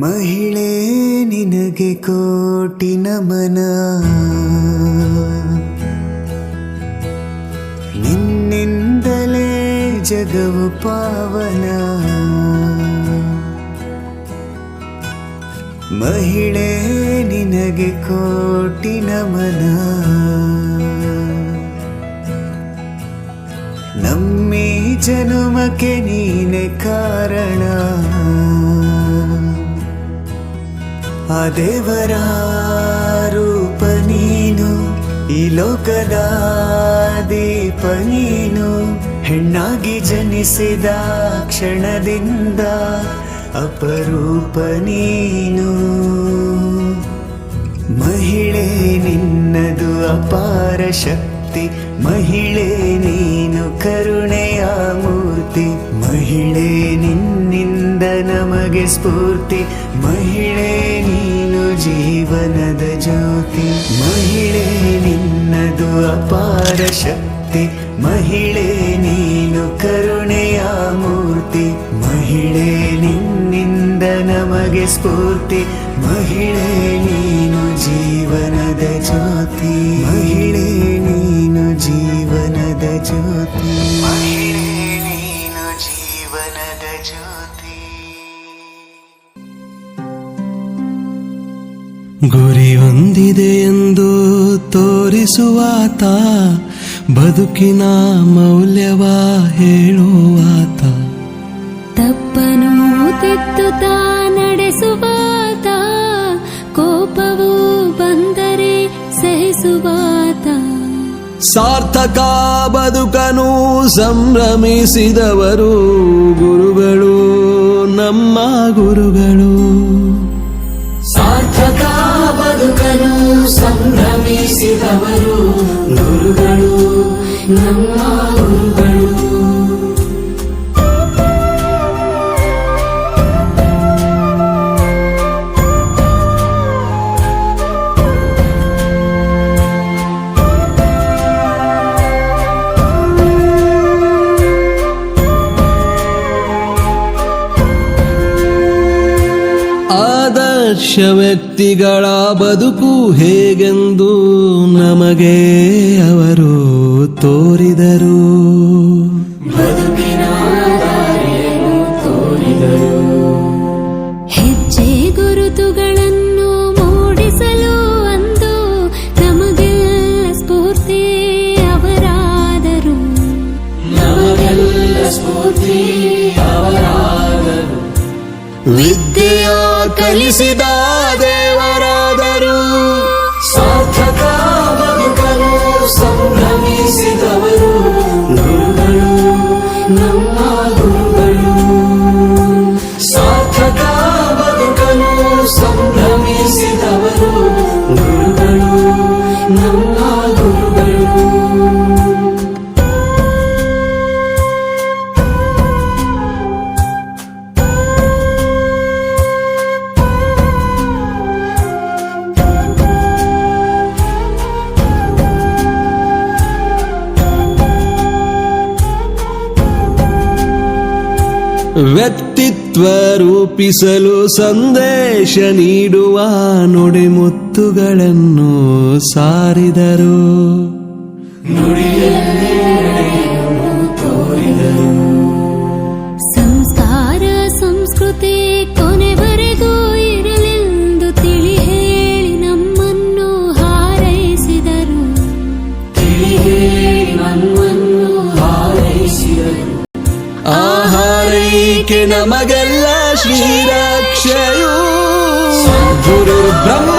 ಮಹಿಳೆ, ನಿನಗೆ ಕೋಟಿ ನಮನ ನಿನ್ನಿಂದಲೇ ಜಗವು ಪಾವನ. ಮಹಿಳೆ, ನಿನಗೆ ಕೋಟಿ ನಮನ ನಮ್ಮೀ ಜನುಮಕ್ಕೆ ನೀನೆ ಕಾರಣ. ಆ ದೇವರ ರೂಪ ನೀನು, ಈ ಲೋಕದ ದೀಪ ನೀನು. ಹೆಣ್ಣಾಗಿ ಜನಿಸಿದ ಕ್ಷಣದಿಂದ ಅಪರೂಪ ನೀನು. ಮಹಿಳೆ ನಿನ್ನದು ಅಪಾರ ಶಕ್ತಿ. ಮಹಿಳೆ ನೀನು ಕರುಣೆಯ ಮೂರ್ತಿ. ಮಹಿಳೆ ನಮಗೆ ಸ್ಫೂರ್ತಿ. ಮಹಿಳೆ, ನೀನು ಜೀವನದ ಜ್ಯೋತಿ. ಮಹಿಳೆ, ನಿನ್ನದು ಅಪಾರ ಶಕ್ತಿ. ಮಹಿಳೆ, ನೀನು ಕರುಣೆಯ ಮೂರ್ತಿ. ಮಹಿಳೆ, ನಿನ್ನಿಂದ ನಮಗೆ ಸ್ಫೂರ್ತಿ. ಮಹಿಳೆ, ನೀನು ಜೀವನದ ಜ್ಯೋತಿ. ಮಹಿಳೆ, ನೀನು ಜೀವನದ ಜ್ಯೋತಿ. ಎಂದು ತೋರಿಸುವಾತ ಬದುಕಿನ ಮೌಲ್ಯವ ಹೇಳುವಾತ ತಪ್ಪನು ತೆತ್ತುತ್ತಾ ನಡೆಸುವಾತ ಕೋಪವು ಬಂದರೆ ಸಹಿಸುವಾತ ಸಾರ್ಥಕ ಬದುಕನು ಸಂಭ್ರಮಿಸಿದವರು ಗುರುಗಳು ನಮ್ಮ ಗುರುಗಳು. ಬದುಕಲು ಸಂಭ್ರಮಿಸಿದವರು ಗುರುಗಳು ನಮ್ಮ ಗುರುಗಳು. ಆದರ್ಶ ವ್ಯಕ್ತಿಗಳ ಬದುಕು ಹೇಗೆಂದು ನಮಗೆ ಅವರು ತೋರಿದರು. ಹೆಜ್ಜೆ ಗುರುತುಗಳನ್ನು ಮೂಡಿಸಲು ಅಂದು ನಮಗೆಲ್ಲ ಸ್ಫೂರ್ತಿ ಅವರಾದರು. ವಿದ್ಯೆಯ ಕಲಿಸಿದ ದೇವರಾದರು ಸಾರ್ಥಕ ಬದುಕಲು ಸಂಭ್ರಮಿಸಿದವರು ಗುರುಗಳು ನಮ್ಮ ವ್ಯಕ್ತಿತ್ವ ರೂಪಿಸಲು ಸಂದೇಶ ನೀಡುವ ನುಡಿಮುತ್ತುಗಳನ್ನು ಸಾರಿದರು. ನಮಗೆಲ್ಲ ಶ್ರೀರಕ್ಷೆಯು ಗುರು ಬ್ರಹ್ಮ